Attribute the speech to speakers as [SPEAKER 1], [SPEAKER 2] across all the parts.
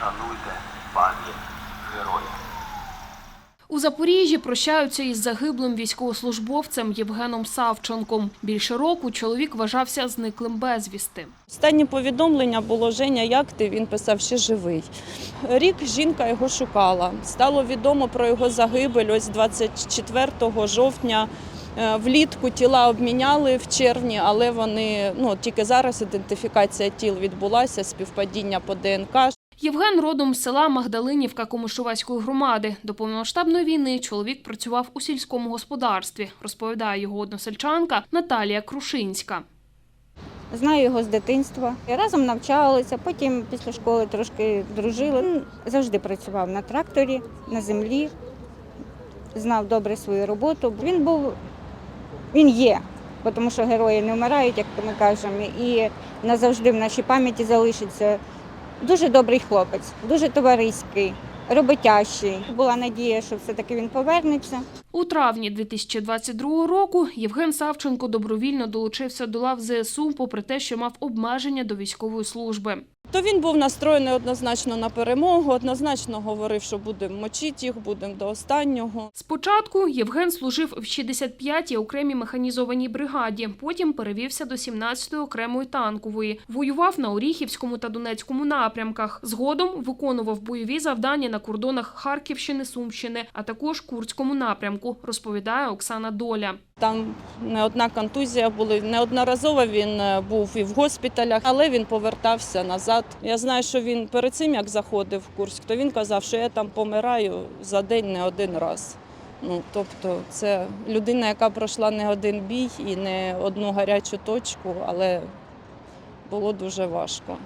[SPEAKER 1] Шануйте пам'ять героїв.
[SPEAKER 2] У Запоріжжі прощаються із загиблим військовослужбовцем Євгеном Савченком. Більше року чоловік вважався зниклим безвісти.
[SPEAKER 3] Останнє повідомлення було Женя, як ти? Він писав, ще живий. Рік жінка його шукала. Стало відомо про його загибель ось 24 жовтня. Е, Влітку тіла обміняли в червні, але вони ну тільки зараз ідентифікація тіл відбулася, співпадіння по ДНК.
[SPEAKER 2] Євген родом з села Магдалинівка Комишувацької громади. До повномасштабної війни чоловік працював у сільському господарстві, розповідає його односельчанка Наталія Крушинська.
[SPEAKER 4] Знаю його з дитинства. Разом навчалися, потім після школи трошки дружили. Завжди працював на тракторі, на землі, знав добре свою роботу. Він був, він є, тому що герої не вмирають, як ми кажемо, і назавжди в нашій пам'яті залишиться. Дуже добрий хлопець, дуже товариський, роботящий. Була надія, що все-таки він повернеться.
[SPEAKER 2] У травні 2022 року Євген Савченко добровільно долучився до лав ЗСУ, попри те, що мав обмеження до військової служби.
[SPEAKER 3] То він був настроєний однозначно на перемогу, однозначно говорив, що будемо мочити їх, будемо до останнього.
[SPEAKER 2] Спочатку Євген служив в 65-й окремій механізованій бригаді, потім перевівся до 17-ї окремої танкової. Воював на Оріхівському та Донецькому напрямках. Згодом виконував бойові завдання на кордонах Харківщини, Сумщини, а також Курському напрямку, розповідає Оксана Доля.
[SPEAKER 3] Там не одна контузія була, неодноразово він е, був і в госпіталях, але він повертався назад. Я знаю, що він перед цим, як заходив в Курськ, то він казав, що я там помираю за день не один раз. Ну, тобто, це людина, яка пройшла не один бій і не одну гарячу точку, але було дуже важко.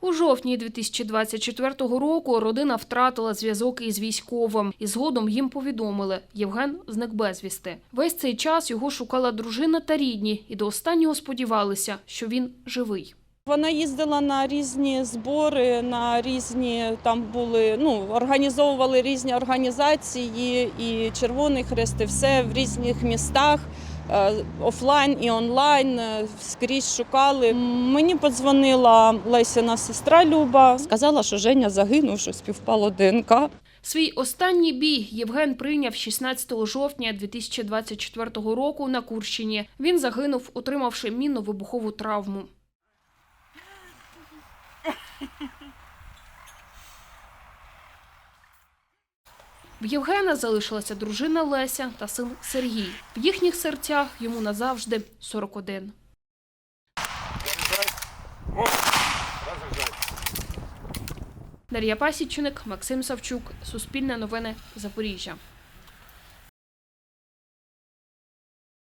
[SPEAKER 2] У жовтні 2024 року родина втратила зв'язок із військовим, і згодом їм повідомили – Євген зник безвісти. Весь цей час його шукала дружина та рідні, і до останнього сподівалися, що він живий.
[SPEAKER 3] Вона їздила на різні збори, на різні там були, ну організовували різні організації, і Червоний Хрест, і все в різних містах. е, Офлайн і онлайн е, скрізь шукали. Мені подзвонила Лесіна сестра Люба, сказала, що Женя загинув, що співпало ДНК.
[SPEAKER 2] Свій останній бій Євген прийняв 16 жовтня 2024 року на Курщині. Він загинув, отримавши мінно-вибухову травму. В Євгена залишилася дружина Леся та син Сергій. В їхніх серцях йому назавжди 41. Дар'я Пасічник, Максим Савчук, Суспільне новини, Запоріжжя.